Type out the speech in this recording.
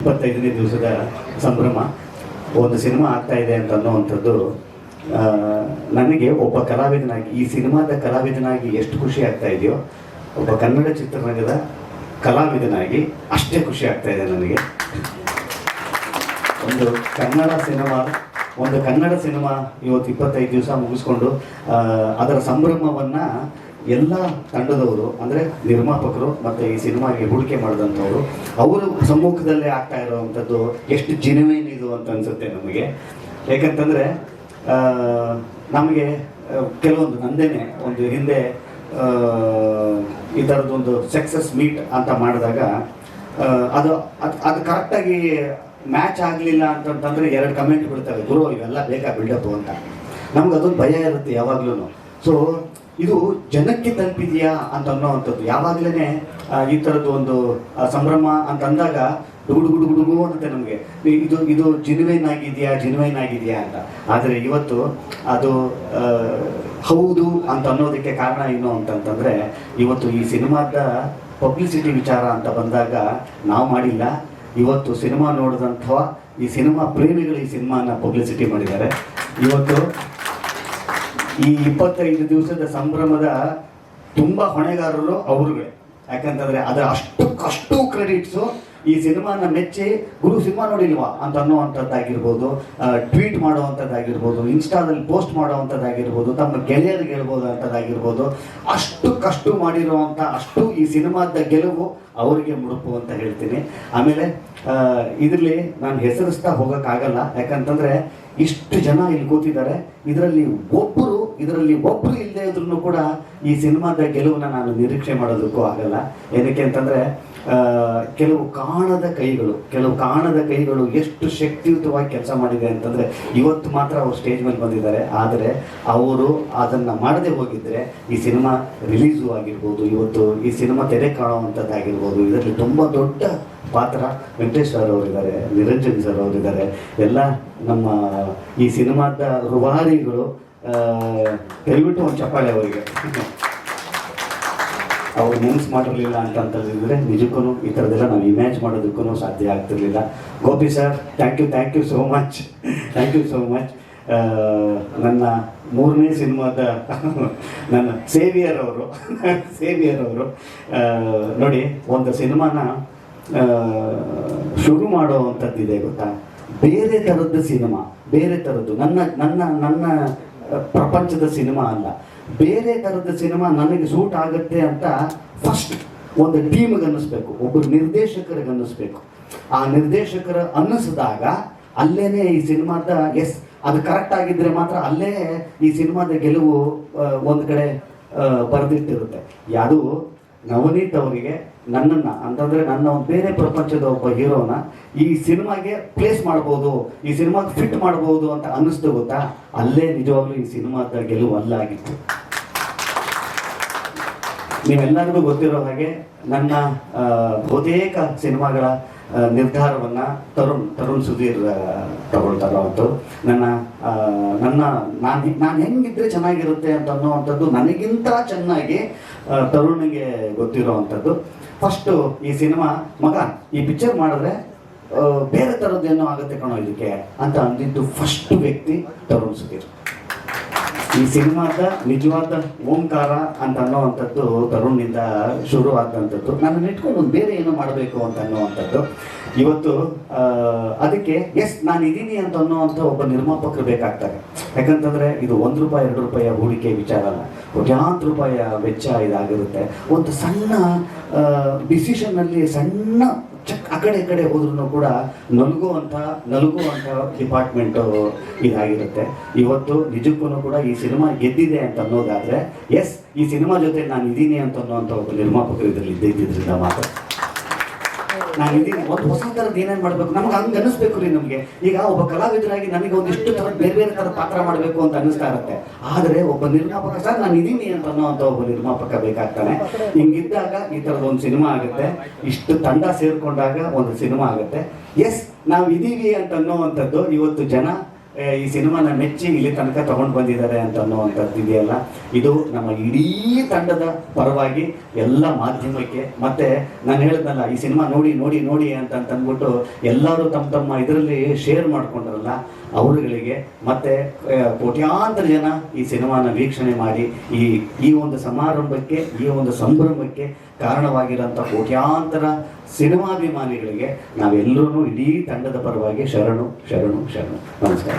ಇಪ್ಪತ್ತೈದನೇ ದಿವಸದ ಸಂಭ್ರಮ. ಒಂದು ಸಿನಿಮಾ ಆಗ್ತಾ ಇದೆ ಅಂತ ಅನ್ನುವಂಥದ್ದು ನನಗೆ ಒಬ್ಬ ಕಲಾವಿದನಾಗಿ, ಈ ಸಿನಿಮಾದ ಕಲಾವಿದನಾಗಿ ಎಷ್ಟು ಖುಷಿ ಆಗ್ತಾ ಇದೆಯೋ, ಒಬ್ಬ ಕನ್ನಡ ಚಿತ್ರರಂಗದ ಕಲಾವಿದನಾಗಿ ಅಷ್ಟೇ ಖುಷಿ ಆಗ್ತಾ ಇದೆ ನನಗೆ. ಒಂದು ಕನ್ನಡ ಸಿನಿಮಾ, ಒಂದು ಕನ್ನಡ ಸಿನಿಮಾ ಇವತ್ತು ಇಪ್ಪತ್ತೈದು ದಿವಸ ಮುಗಿಸ್ಕೊಂಡು ಅದರ ಸಂಭ್ರಮವನ್ನು ಎಲ್ಲ ತಂಡದವರು, ಅಂದರೆ ನಿರ್ಮಾಪಕರು ಮತ್ತು ಈ ಸಿನಿಮಾಗೆ ಹೂಡಿಕೆ ಮಾಡಿದಂಥವರು, ಅವರು ಸಮ್ಮುಖದಲ್ಲೇ ಆಗ್ತಾ ಇರುವಂಥದ್ದು ಎಷ್ಟು ಜಿನವೇನ್ ಇದು ಅಂತ ಅನಿಸುತ್ತೆ ನಮಗೆ. ಯಾಕಂತಂದರೆ ನಮಗೆ ಕೆಲವೊಂದು ನಂದೇನೆ, ಒಂದು ಹಿಂದೆ ಈ ಥರದ್ದೊಂದು ಸಕ್ಸಸ್ ಮೀಟ್ ಅಂತ ಮಾಡಿದಾಗ ಅದು ಅದು ಅದು ಕರೆಕ್ಟಾಗಿ ಮ್ಯಾಚ್ ಆಗಲಿಲ್ಲ ಅಂತಂತಂದರೆ ಎರಡು ಕಮೆಂಟ್ ಬಿಡ್ತವೆ. ಗುರು, ಇವೆಲ್ಲ ಬೇಕಾ ಬಿಲ್ಡಪ್ಪು ಅಂತ. ನಮ್ಗೆ ಅದೊಂದು ಭಯ ಇರುತ್ತೆ ಯಾವಾಗ್ಲೂ ಸೊ ಇದು ಜನಕ್ಕೆ ತಲುಪಿದೆಯಾ ಅಂತ ಅನ್ನೋವಂಥದ್ದು. ಯಾವಾಗಲೇ ಈ ಥರದ್ದು ಒಂದು ಸಂಭ್ರಮ ಅಂತ ಅಂದಾಗ ಡುಗುಡು ಗುಡು ಗುಡುಗು ಅನ್ನತ್ತೆ ನಮಗೆ. ಇದು ಇದು ಜಿನ್ವೈನ್ ಆಗಿದೆಯಾ ಜಿನ್ವೈನ್ ಆಗಿದೆಯಾ ಅಂತ. ಆದರೆ ಇವತ್ತು ಅದು ಹೌದು ಅಂತ ಅನ್ನೋದಕ್ಕೆ ಕಾರಣ ಏನು ಅಂತಂತಂದರೆ, ಇವತ್ತು ಈ ಸಿನಿಮಾದ ಪಬ್ಲಿಸಿಟಿ ವಿಚಾರ ಅಂತ ಬಂದಾಗ ನಾವು ಮಾಡಿಲ್ಲ. ಇವತ್ತು ಸಿನಿಮಾ ನೋಡಿದಂಥ ಈ ಸಿನಿಮಾ ಪ್ರೇಮಿಗಳು ಈ ಸಿನಿಮಾನ ಪಬ್ಲಿಸಿಟಿ ಮಾಡಿದ್ದಾರೆ. ಇವತ್ತು ಈ ಇಪ್ಪತ್ತೈದು ದಿವಸದ ಸಂಭ್ರಮದ ತುಂಬಾ ಹೊಣೆಗಾರರು ಅವ್ರಿಗೆ ಯಾಕಂತಂದ್ರೆ ಅದರ ಅಷ್ಟು ಅಷ್ಟು ಕ್ರೆಡಿಟ್ಸು ಈ ಸಿನಿಮಾನ ಮೆಚ್ಚಿ, ಗುರು ಸಿನಿಮಾ ನೋಡಿಲ್ವಾ? ಅಂತ ಅನ್ನೋವಂಥದ್ದಾಗಿರ್ಬೋದು ಟ್ವೀಟ್ ಮಾಡುವಂಥದ್ದಾಗಿರ್ಬೋದು, ಇನ್ಸ್ಟಾದಲ್ಲಿ ಪೋಸ್ಟ್ ಮಾಡುವಂಥದ್ದಾಗಿರ್ಬೋದು, ತಮ್ಮ ಗೆಳೆಯರಿಗೆ ಹೇಳ್ಬೋದು ಅಂಥದ್ದಾಗಿರ್ಬೋದು ಅಷ್ಟು ಕಷ್ಟು ಮಾಡಿರುವಂಥ, ಅಷ್ಟು ಈ ಸಿನಿಮಾದ ಗೆಲುವು ಅವರಿಗೆ ಮುಡುಪು ಅಂತ ಹೇಳ್ತೀನಿ. ಆಮೇಲೆ ಇದರಲ್ಲಿ ನಾನು ಹೆಸರಿಸ್ತಾ ಹೋಗೋಕ್ಕಾಗಲ್ಲ. ಯಾಕಂತಂದ್ರೆ ಇಷ್ಟು ಜನ ಇಲ್ಲಿ ಕೂತಿದ್ದಾರೆ. ಇದರಲ್ಲಿ ಒಬ್ಬರು ಇದರಲ್ಲಿ ಒಬ್ಬರು ಇಲ್ಲದೆ ಇದ್ರೂ ಕೂಡ ಈ ಸಿನಿಮಾದ ಗೆಲುವನ್ನ ನಾನು ನಿರೀಕ್ಷೆ ಮಾಡೋದಕ್ಕೂ ಆಗಲ್ಲ. ಏನಕ್ಕೆ ಅಂತಂದ್ರೆ ಕೆಲವು ಕಾಣದ ಕೈಗಳು, ಕೆಲವು ಕಾಣದ ಕೈಗಳು ಎಷ್ಟು ಶಕ್ತಿಯುತವಾಗಿ ಕೆಲಸ ಮಾಡಿದೆ ಅಂತಂದ್ರೆ, ಇವತ್ತು ಮಾತ್ರ ಅವರು ಸ್ಟೇಜ್ ಮೇಲೆ ಬಂದಿದ್ದಾರೆ. ಆದರೆ ಅವರು ಅದನ್ನ ಮಾಡದೆ ಹೋಗಿದ್ರೆ ಈ ಸಿನಿಮಾ ರಿಲೀಸು ಆಗಿರ್ಬೋದು, ಇವತ್ತು ಈ ಸಿನಿಮಾ ತೆರೆ ಕಾಣುವಂಥದ್ದಾಗಿರ್ಬೋದು, ಇದರಲ್ಲಿ ತುಂಬಾ ದೊಡ್ಡ ಪಾತ್ರ ವೆಂಕಟೇಶ್ ಸರ್ ಅವರಿದ್ದಾರೆ, ನಿರಂಜನ್ ಸರ್ ಅವರಿದ್ದಾರೆ. ಎಲ್ಲ ನಮ್ಮ ಈ ಸಿನಿಮಾದ ರುವಾರಿಗಳು ದಯವಿಟ್ಟು ಒಂದು ಚಪ್ಪಾಳೆ ಅವರಿಗೆ. ಅವ್ರು ನೆನ್ಸ್ ಮಾಡಿರಲಿಲ್ಲ ಅಂತ ಅಂತಂದಿದ್ರೆ ನಿಜಕ್ಕೂ ಈ ಥರದೆಲ್ಲ ನಾವು ಇಮ್ಯಾಜ್ ಮಾಡೋದಕ್ಕೂ ಸಾಧ್ಯ ಆಗ್ತಿರ್ಲಿಲ್ಲ. Gopi sir thank you thank you so much thank you so much ನನ್ನ ಮೂರನೇ ಸಿನಿಮಾದ ನನ್ನ ಸೇವಿಯರ್ ಅವರು ಸೇವಿಯರ್ ಅವರು ನೋಡಿ, ಒಂದು ಸಿನಿಮಾನ ಶುರು ಮಾಡೋ ಅಂಥದ್ದಿದೆ ಗೊತ್ತಾ? ಬೇರೆ ಥರದ್ದು ಸಿನಿಮಾ, ಬೇರೆ ಥರದ್ದು. ನನ್ನ ನನ್ನ ನನ್ನ ಪ್ರಪಂಚದ ಸಿನಿಮಾ ಅಲ್ಲ. ಬೇರೆ ಥರದ ಸಿನಿಮಾ ನನಗೆ ಸೂಟ್ ಆಗುತ್ತೆ ಅಂತ ಫಸ್ಟ್ ಒಂದು ಟೀಮ್ಗೆ ಅನ್ನಿಸ್ಬೇಕು. ಒಬ್ಬರು ನಿರ್ದೇಶಕರಿಗೆ ಅನ್ನಿಸ್ಬೇಕು. ಆ ನಿರ್ದೇಶಕರ ಅನ್ನಿಸಿದಾಗ ಅಲ್ಲೇ ಈ ಸಿನಿಮಾದ ಎಸ್ ಅದು ಕರೆಕ್ಟ್ ಆಗಿದ್ರೆ ಮಾತ್ರ ಅಲ್ಲೇ ಈ ಸಿನಿಮಾದ ಗೆಲುವು ಒಂದು ಕಡೆ ಬರೆದಿಟ್ಟಿರುತ್ತೆ. ಯಾವುದು ನವನೀತ್ ಅವರಿಗೆ ನನ್ನನ್ನ, ಅಂತಂದ್ರೆ ನನ್ನ ಒಂದು ಬೇರೆ ಪ್ರಪಂಚದ ಒಬ್ಬ ಹೀರೋನ ಈ ಸಿನಿಮಾಗೆ ಪ್ಲೇಸ್ ಮಾಡ್ಬೋದು, ಈ ಸಿನಿಮಾಗೆ ಫಿಟ್ ಮಾಡ್ಬೋದು ಅಂತ ಅನ್ನಿಸ್ತು ಗೊತ್ತಾ? ಅಲ್ಲೇ ನಿಜವಾಗ್ಲೂ ಈ ಸಿನಿಮಾದ ಗೆಲುವು ಅಲ್ಲ ಆಗಿತ್ತು ನೀವೆಲ್ಲರಿಗೂ ಗೊತ್ತಿರೋ ಹಾಗೆ ನನ್ನ ಬಹುತೇಕ ಸಿನಿಮಾಗಳ ನಿರ್ಧಾರವನ್ನ ತರುಣ್ ತರುಣ್ ಸುಧೀರ್ ತಗೊಳ್ತಾರೆ ತಗೊಳ್ತಾರೋ ಅವತ್ತು ನನ್ನ ನನ್ನ, ನಾನು ನಾನು ಹೆಂಗಿದ್ರೆ ಚೆನ್ನಾಗಿರುತ್ತೆ ಅಂತ ಅನ್ನೋವಂಥದ್ದು ನನಗಿಂತ ಚೆನ್ನಾಗಿ ತರುಣಿಗೆ ಗೊತ್ತಿರೋವಂಥದ್ದು ಫಸ್ಟು ಈ ಸಿನಿಮಾ, ಮಗ, ಈ ಪಿಕ್ಚರ್ ಮಾಡಿದ್ರೆ ಬೇರೆ ಥರದ್ದೇನೋ ಆಗುತ್ತೆ ಕಣೋ ಇದಕ್ಕೆ ಅಂತ ಅಂದಿದ್ದು ಫಸ್ಟ್ ವ್ಯಕ್ತಿ ತರುಣ್ ಸುಧೀರ್. ಈ ಸಿನಿಮಾದ ನಿಜವಾದ ಓಂಕಾರ ಅಂತ ಅನ್ನೋವಂಥದ್ದು ತರುಣ್ನಿಂದ ಶುರು ಆದಂಥದ್ದು ನಾನು ಇಟ್ಕೊಂಡು ಬೇರೆ ಏನೋ ಮಾಡಬೇಕು ಅಂತ ಅನ್ನೋವಂಥದ್ದು. ಇವತ್ತು ಅದಕ್ಕೆ, ಎಸ್ ನಾನು ಇದೀನಿ ಅಂತ ಅನ್ನೋವಂಥ ಒಬ್ಬ ನಿರ್ಮಾಪಕರು ಬೇಕಾಗ್ತಾರೆ. ಯಾಕಂತಂದ್ರೆ, ಇದು ಒಂದು ರೂಪಾಯಿ, ಎರಡು ರೂಪಾಯಿಯ ಹೂಡಿಕೆ ವಿಚಾರ ಅಲ್ಲ. ಕೋಟ್ಯಾಂತರ ರೂಪಾಯಿಯ ವೆಚ್ಚ ಇದಾಗಿರುತ್ತೆ. ಒಂದು ಸಣ್ಣ ಡಿಸಿಷನ್ನಲ್ಲಿ ಸಣ್ಣ ಚಕ್ ಆ ಕಡೆ ಈ ಕಡೆ ಹೋದ್ರೂ ಕೂಡ ನಲುಗುವಂಥ ನಲುಗುವಂಥ ಡಿಪಾರ್ಟ್ಮೆಂಟು ಇದಾಗಿರುತ್ತೆ. ಇವತ್ತು ನಿಜಕ್ಕೂ ಕೂಡ ಈ ಸಿನಿಮಾ ಗೆದ್ದಿದೆ ಅಂತ ಅನ್ನೋದಾದ್ರೆ ಎಸ್ ಈ ಸಿನಿಮಾ ಜೊತೆ ನಾನು ಇದ್ದೀನಿ ಅಂತ ಅನ್ನೋಂಥ ಒಬ್ಬ ನಿರ್ಮಾಪಕರು ಇದರಲ್ಲಿ ಇದ್ದಿದ್ದರಿಂದ ಮಾತ್ರ. ನಾನು ಇದೀನಿ ಒಂದು ಹೊಸ ಥರದ್ದು ಏನೇನು ಮಾಡಬೇಕು? ನಮ್ಗೆ ಹಂಗೆ ಅನಿಸ್ಬೇಕು ರೀ ನಮಗೆ. ಈಗ ಒಬ್ಬ ಕಲಾವಿದರಾಗಿ ನನಗೆ ಒಂದಿಷ್ಟು ಥರ ಬೇರೆ ಬೇರೆ ಥರ ಪಾತ್ರ ಮಾಡಬೇಕು ಅಂತ ಅನಿಸ್ತಾ ಇರುತ್ತೆ. ಆದರೆ ಒಬ್ಬ ನಿರ್ಮಾಪಕ, ಸರ್, ನಾನು ಇದೀನಿ ಅಂತ ಅನ್ನೋಂಥ ಒಬ್ಬ ನಿರ್ಮಾಪಕ ಬೇಕಾಗ್ತಾನೆ. ಹಿಂಗಿದ್ದಾಗ ಈ ಥರದ ಒಂದು ಸಿನಿಮಾ ಆಗುತ್ತೆ. ಇಷ್ಟು ತಂಡ ಸೇರ್ಕೊಂಡಾಗ ಒಂದು ಸಿನಿಮಾ ಆಗುತ್ತೆ. ಎಸ್, ನಾವು ಇದೀವಿ ಅಂತ ಅನ್ನೋವಂಥದ್ದು ಇವತ್ತು ಜನ ಈ ಸಿನಿಮಾನ ಮೆಚ್ಚಿ ಇಲ್ಲಿ ತನಕ ತಗೊಂಡು ಬಂದಿದ್ದಾರೆ ಅಂತ ಅನ್ನುವಂಥದ್ದು ಇದೆಯಲ್ಲ? ಇದು ನಮ್ಮ ಇಡೀ ತಂಡದ ಪರವಾಗಿ ಎಲ್ಲ ಮಾಧ್ಯಮಕ್ಕೆ ಮತ್ತೆ ನಾನು ಹೇಳಿದ್ನಲ್ಲ, ಈ ಸಿನಿಮಾ ನೋಡಿ ನೋಡಿ ನೋಡಿ ಅಂತ ಅಂತ ಅಂದ್ಬಿಟ್ಟು ಎಲ್ಲರೂ ತಮ್ಮ ತಮ್ಮ ಇದರಲ್ಲಿ ಶೇರ್ ಮಾಡ್ಕೊಂಡ್ರಲ್ಲ? ಅವರುಗಳಿಗೆ ಮತ್ತೆ ಕೋಟ್ಯಾಂತರ ಜನ ಈ ಸಿನಿಮಾನ ವೀಕ್ಷಣೆ ಮಾಡಿ ಈ ಈ ಒಂದು ಸಮಾರಂಭಕ್ಕೆ, ಈ ಒಂದು ಸಂಭ್ರಮಕ್ಕೆ ಕಾರಣವಾಗಿರೋಂಥ ಕೋಟ್ಯಾಂತರ ಸಿನಿಮಾಭಿಮಾನಿಗಳಿಗೆ ನಾವೆಲ್ಲರೂ ಇಡೀ ತಂಡದ ಪರವಾಗಿ ಶರಣು ಶರಣು ಶರಣು. ನಮಸ್ಕಾರ.